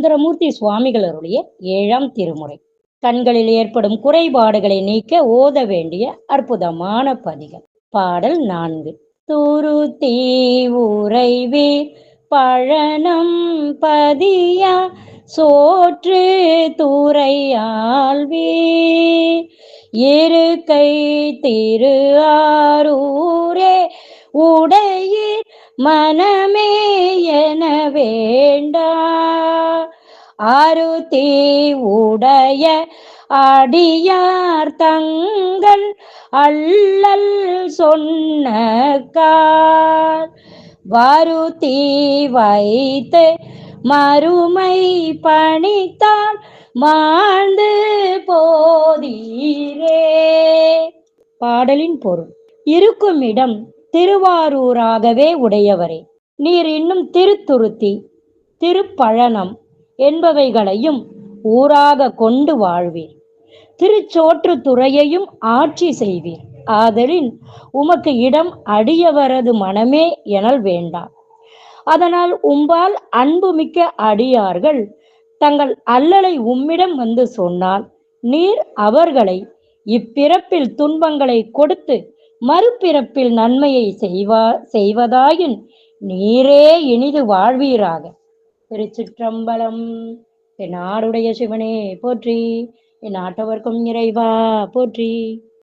சுந்தரமூர்த்தி சுவாமிகளருடைய ஏழாம் திருமுறை. கண்களில் ஏற்படும் குறைபாடுகளை நீக்க ஓத வேண்டிய அற்புதமான பதிகம். பாடல் நான்கு. துருத்தி உறைவீர் பழனம் பதியா சோற்று துறையால்வே இருக்கை திரு ஆரூரே உடையீர் மனமே என வேண்டா. அருதி உடைய அடியார் தங்கள் அல்லல் சொன்ன கார். வருத்தி வைத்து மறுமை பணித்தால் மாண்டு போதீரே. பாடலின் பொருள் இருக்கும் இடம் திருவாரூராகவே உடையவரே. நீர் இன்னும் திருத்துருத்தி திருப்பழனம் என்பவைகளையும் ஊராக கொண்டு வாழ்வீர். திருச்சோற்று துறையையும் ஆட்சி செய்வீர். ஆதலின் உமக்கு இடம் அடியவரது மனமே எனல் வேண்டாம். அதனால் உம்பால் அன்புமிக்க அடியார்கள் தங்கள் அல்லலை உம்மிடம் வந்து சொன்னால் நீர் அவர்களை இப்பிறப்பில் துன்பங்களை கொடுத்து மறுபிறப்பில் நன்மையை செய்வா செய்வதாயின் நீரே இனிது வாழ்வீராக. திருச்சிற்றம்பலம். என் நாடுடைய சிவனே போற்றி. என் நாட்டவர்க்கும் இறைவா போற்றி.